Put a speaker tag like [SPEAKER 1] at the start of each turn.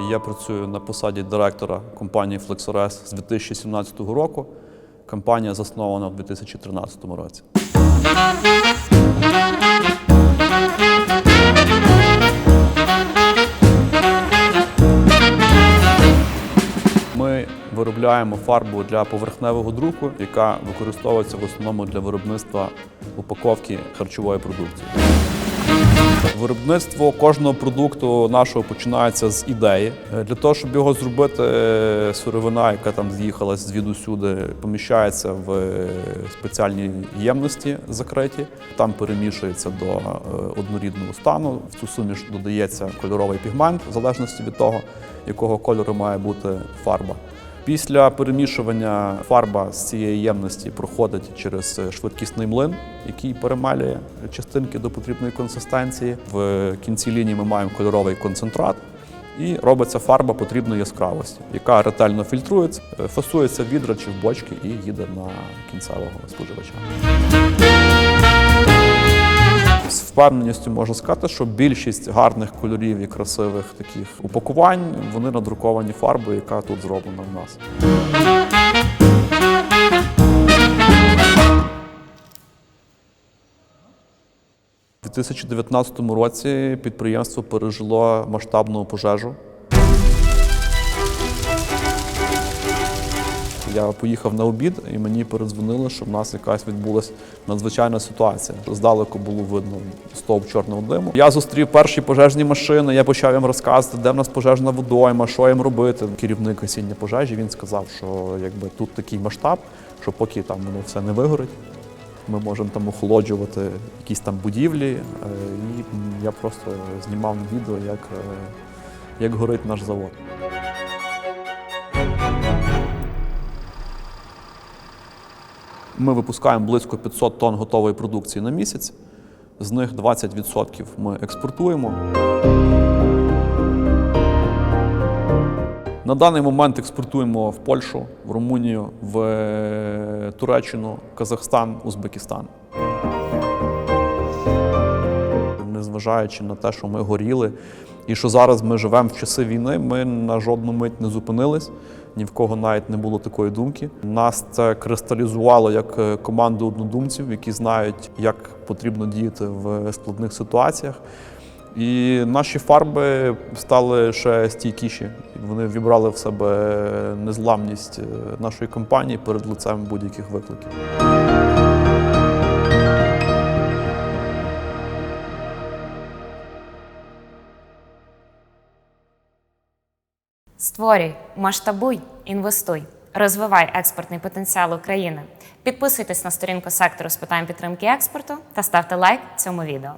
[SPEAKER 1] Я працюю на посаді директора компанії FlexRS з 2017 року. Компанія заснована в 2013 році. Ми виробляємо фарбу для поверхневого друку, яка використовується в основному для виробництва упаковки харчової продукції. Виробництво кожного продукту нашого починається з ідеї. Е, Для того, щоб його зробити, е, сировина, яка там з'їхала звідусюди, поміщається в е, спеціальні ємності закриті. Там перемішується до однорідного стану. В цю суміш додається кольоровий пігмент, в залежності від того, якого кольору має бути фарба. Після перемішування фарба з цієї ємності проходить через швидкісний млин, який перемалює частинки до потрібної консистенції. В кінці лінії ми маємо кольоровий концентрат. І робиться фарба потрібної яскравості, яка ретельно фільтрується, е, фасується в відра чи в бочки і їде на кінцевого споживача. Впевненістю можу сказати, що більшість гарних кольорів і красивих таких упакувань вони надруковані фарбою, яка тут зроблена в нас. У 2019 році підприємство пережило масштабну пожежу. Я поїхав на обід, і мені передзвонили, що в нас якась відбулася надзвичайна ситуація. Здалеку було видно стовп чорного диму. Я зустрів перші пожежні машини. Я почав їм розказувати, де в нас пожежна водойма, що їм робити. Керівник гасіння пожежі він сказав, що якби тут такий масштаб, що поки там воно все не вигорить, ми можемо там охолоджувати якісь там будівлі. Е, І я просто знімав відео, як, е, як горить наш завод. Ми випускаємо близько 500 тонн готової продукції на місяць. З них 20% ми експортуємо. На даний момент експортуємо в Польщу, в Румунію, в е, Туреччину, Казахстан, Узбекистан. Незважаючи на те, що ми горіли, і що зараз ми живемо в часи війни, ми на жодну мить не зупинились. Ні в кого навіть не було такої думки. Нас це кристалізувало як е, команду однодумців, які знають, як потрібно діяти в складних ситуаціях. І наші фарби стали ще стійкіші. Вони вібрали в себе незламність е, нашої компанії перед лицем будь-яких викликів.
[SPEAKER 2] Створюй, масштабуй, інвестуй, розвивай експортний потенціал України. Підписуйтесь на сторінку сектору з питань підтримки експорту та ставте лайк цьому відео.